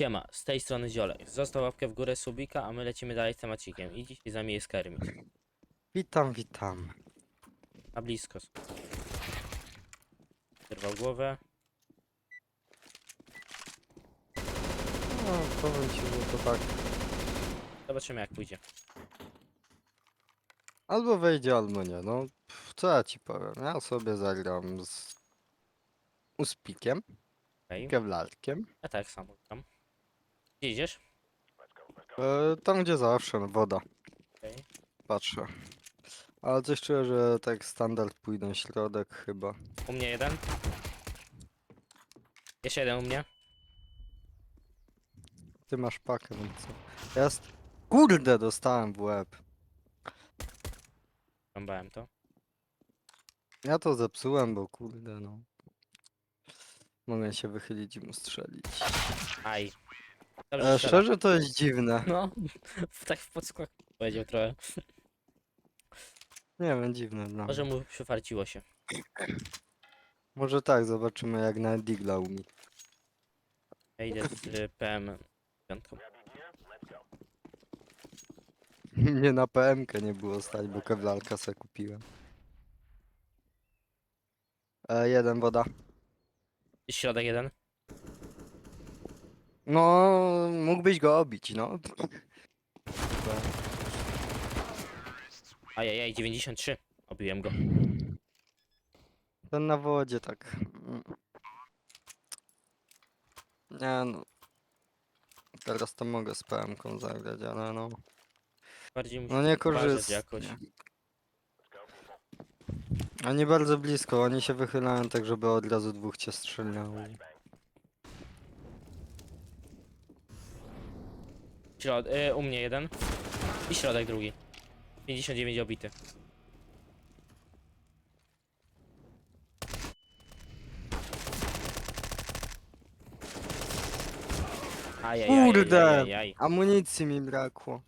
Siema, z tej strony Ziolek. Został łapkę w górę subika, a my lecimy dalej z temacikiem. I dzisiaj z nami jest. Witam, witam. Na blisko. Wyrwał głowę. No, powiem ci, że to tak. Zobaczymy jak pójdzie. Albo wejdzie, albo nie. No, pff, co ja ci powiem? Ja sobie zagram z Uspikiem, Okej. Kevlarkiem. Ja tak samo tam. Gdzie idziesz? E, tam, gdzie zawsze, no, woda. Okej. Patrzę. Ale coś czuję, że tak standard pójdą środek chyba. U mnie jeden. Jeszcze jeden u mnie. Ty masz pakę, więc co? Jest. Kurde, dostałem w łeb. Rąbałem to. Ja to zepsułem, bo kurde, no. Mogę się wychylić i mu strzelić. Aj. Dobrze E, strzela. szczerze to jest dziwne. No, tak w podskok powiedział trochę. Nie wiem, dziwne dla Może mnie. mu przyfarciło się. Może tak, zobaczymy jak na Digla umie. Ja idę z y, PM piątką. Nie na PMK nie było stać, bo kewlarka se kupiłem. E, jeden woda. I środek jeden. No, mógłbyś go obić, no. Ajajaj, 93. Obiłem go. Ten na wodzie tak. Nie no. Teraz to mogę z PMką zagrać, ale no. Bardziej No nie uważać jakoś. Oni bardzo blisko, oni się wychylają tak, żeby od razu dwóch cię strzelało. Środ y, u mnie jeden. I środek drugi. 59 obity. Ajajaj, Kurde! ajajaj. Amunicji mi brakło.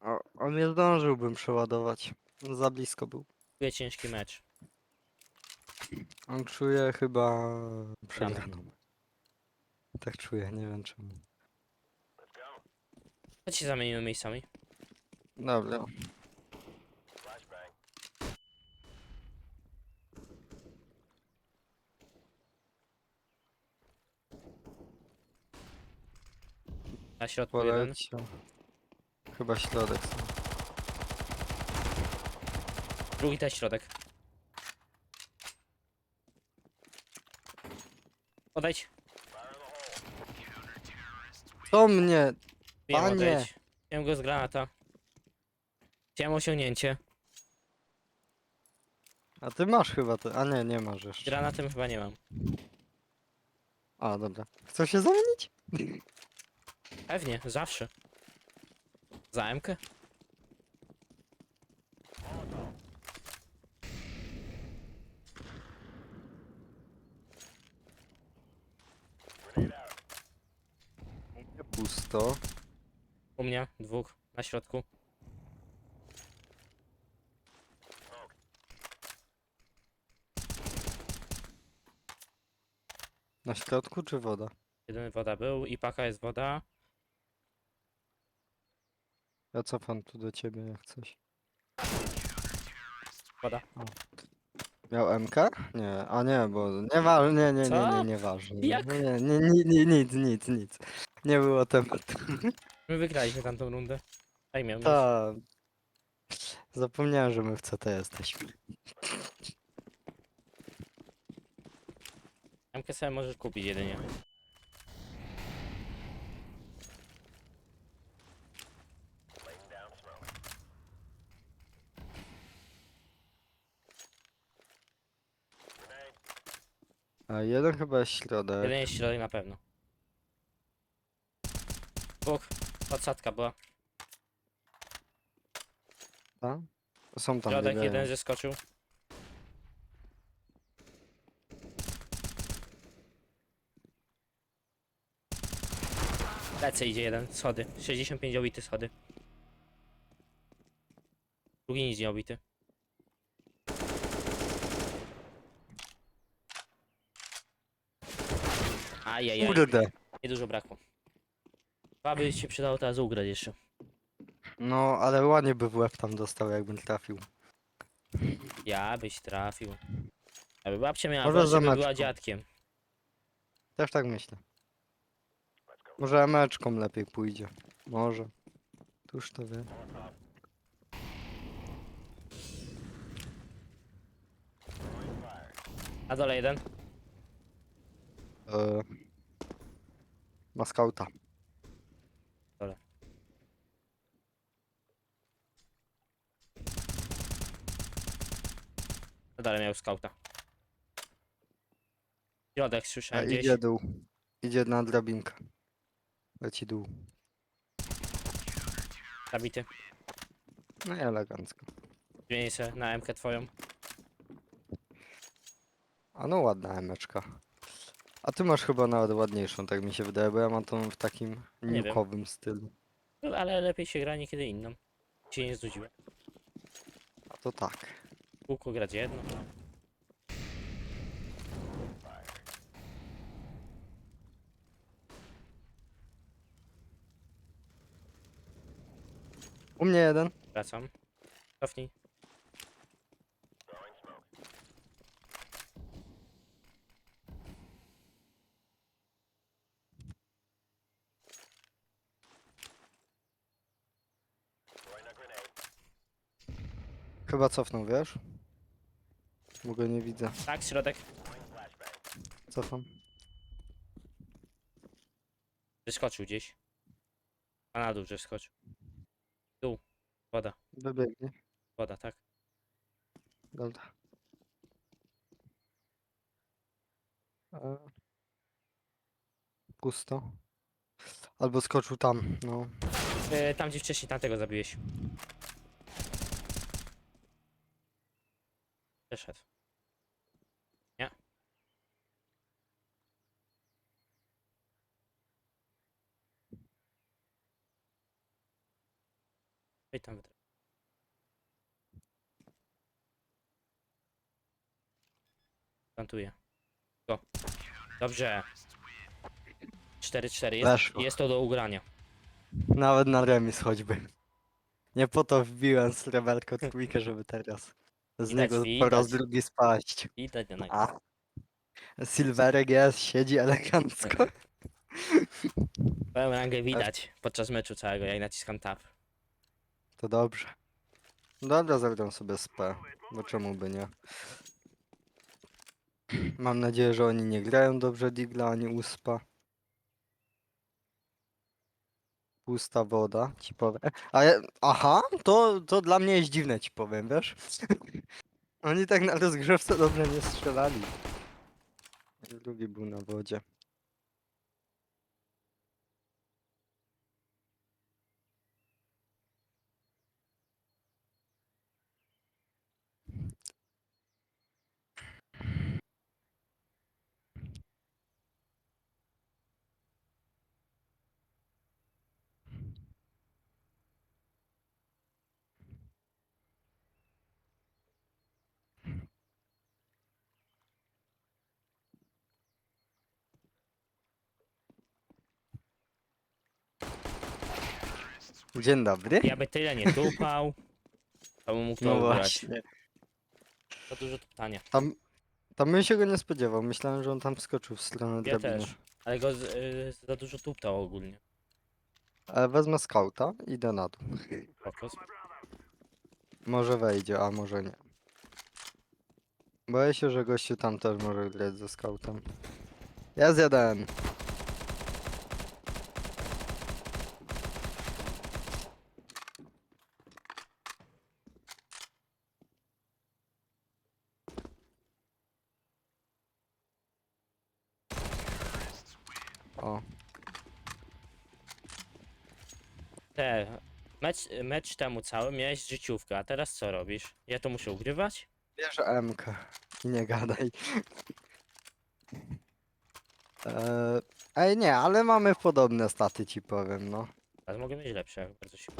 O, on nie zdążyłbym przeładować. Za blisko był. Czuję ciężki mecz. On czuje chyba przegraną. Tak czuję, nie wiem czemu. Chodź się zamienimy miejscami. Dobra. Na środku jeden. Poleciał. Chyba środek. są. Drugi też środek. Odejdź. To mnie! Wiem, Panie. odejdź. Wiem go z granata. Chciałem osiągnięcie. A ty masz chyba to. A nie, nie masz jeszcze. Granatem chyba nie mam. A, dobra. Chcesz się zamienić? Pewnie, zawsze. Za MK? Pusto. U mnie dwóch na środku. Na środku czy woda? Jeden woda był i paka jest woda. Ja cofam tu do ciebie jak coś. Woda. Miał MK? Nie, a nie, bo nie wa- nie, nie, nie, Co? nie, nie ważne. Jak? Nie, nie, nie, nie, nie, nic, nic, nic. Nie było tematu. My wygraliśmy tamtą rundę. Daj miał. Ta. Zapomniałem, że my w CT jesteśmy. MK sobie możesz kupić jedynie. A jeden chyba jest środek. Jeden jest środek na pewno. Dwóch. Podsadka była. A? Są tam Środek biegają. jeden zeskoczył. Lecę idzie jeden, schody. 65 obity schody. Drugi nic nie obity. Ajajaj. Kurde. Niedużo brakło. Chyba by się przydało teraz ugrać jeszcze. No, ale ładnie by w łeb tam dostał, jakbym trafił. Ja byś trafił. Aby babcia miała Może włos, żeby była dziadkiem. Też tak myślę. Może emeczką lepiej pójdzie. Może. Tuż to wie. A dole jeden. Eee, ma skauta. A dole miał skauta. Środek A słyszałem gdzieś. idzie dół. Idzie na drabinkę. Leci dół. Zabity. No i elegancko. Zmienię się na MK twoją. A no ładna emeczka. A ty masz chyba nawet ładniejszą, tak mi się wydaje, bo ja mam tą w takim wiem. nukowym stylu. No, Ale lepiej się gra niekiedy inną. Się nie znudziłem. A to tak. Kółko grać jedno. U mnie jeden. Wracam. Cofnij. Chyba cofnął, wiesz? Bo go nie widzę. Tak, środek. Cofam. Wyskoczył gdzieś. A na dół, że skoczył. Dół. Woda. Wybiegnie. Woda, tak. Dobra. E, Pusto. Albo skoczył tam, no. E, tam gdzie wcześniej tamtego zabiłeś. Przeszedł. Nie. I tam wytra- Plantuję. Go. Dobrze. 4-4. Jest, Weszło. jest to do ugrania. Nawet na remis choćby. Nie po to wbiłem sreberko trójkę, żeby teraz z Widać, niego po raz widać. drugi spaść. Widać na A. Silverek jest, siedzi elegancko. Pełną rangę widać podczas meczu całego, jak naciskam tab. To dobrze. Dobra, zagram sobie z P, bo czemu by nie. Mam nadzieję, że oni nie grają dobrze Digla ani Uspa. Pusta woda, ci powiem. Aha, to, to dla mnie jest dziwne, ci powiem, wiesz? Oni tak na rozgrzewce dobrze nie strzelali. Drugi był na wodzie. Dzień dobry. Ja by tyle nie tupał, to bym mógł to No właśnie. To dużo tupania. Tam, tam bym się go nie spodziewał. Myślałem, że on tam skoczył w stronę Ja drabiny. też. Ale go z, y, za dużo tuptał ogólnie. Ale wezmę skauta i idę na dół. Kokos. Może wejdzie, a może nie. Boję się, że gościu tam też może grać ze skautem. Jest jeden. Te, mecz, mecz temu cały miałeś życiówkę, a teraz co robisz? Ja to muszę ugrywać? bierze MK nie gadaj. Eee, ej nie, ale mamy podobne staty ci powiem, no. Ale mogę mieć lepsze, jak bardzo się...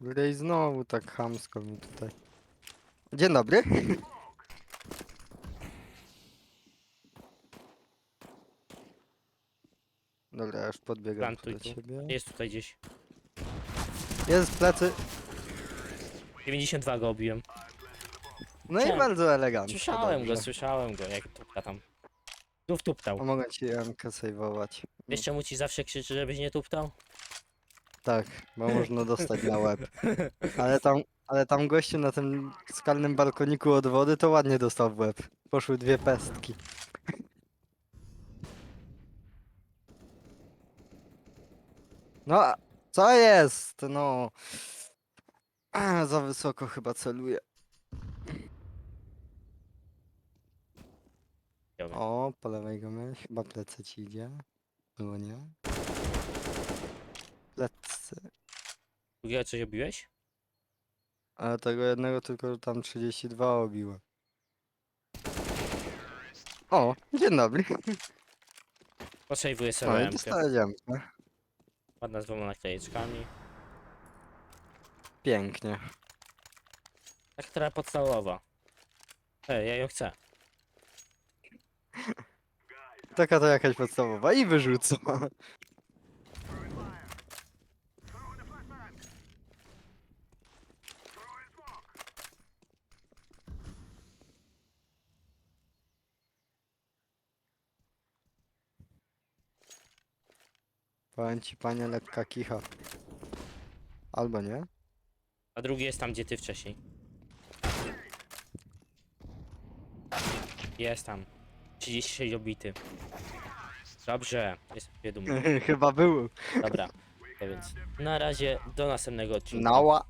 Grej znowu tak chamsko mi tutaj. Dzień dobry. Dobra, już podbiegam tu Plantuj do tu. ciebie. Jest tutaj gdzieś. Jest plecy. 92 go obiłem. No i bardzo elegancko. Słyszałem go, dobrze. słyszałem go, jak tupta tam. Tu wtuptał. Pomogę ci MK sejwować. Wiesz czemu ci zawsze krzyczy, żebyś nie tuptał? Tak, bo można dostać na łeb. Ale tam, ale tam gościu na tym skalnym balkoniku od wody to ładnie dostał w łeb. Poszły dwie pestki. No, a co jest? No. A, za wysoko chyba celuję. Dobra. O, po lewej go miałeś. Chyba plecy ci idzie. Było nie? Plecy. Drugiego coś obiłeś? Ale tego jednego tylko tam 32 obiłem. O, dzień dobry. Sobie No i MK. dostałem. Ładna z dwoma naklejeczkami. Pięknie. Tak trochę podstawowa. Ej, ja ją chcę. Taka to jakaś podstawowa i wyrzucę. Powiem ci panie lekka kicha. Albo nie? A drugi jest tam, gdzie ty wcześniej. Jest tam. 36 obity. Dobrze, jestem sobie dumny. Chyba był. Dobra. To więc na razie do następnego odcinka. Nała.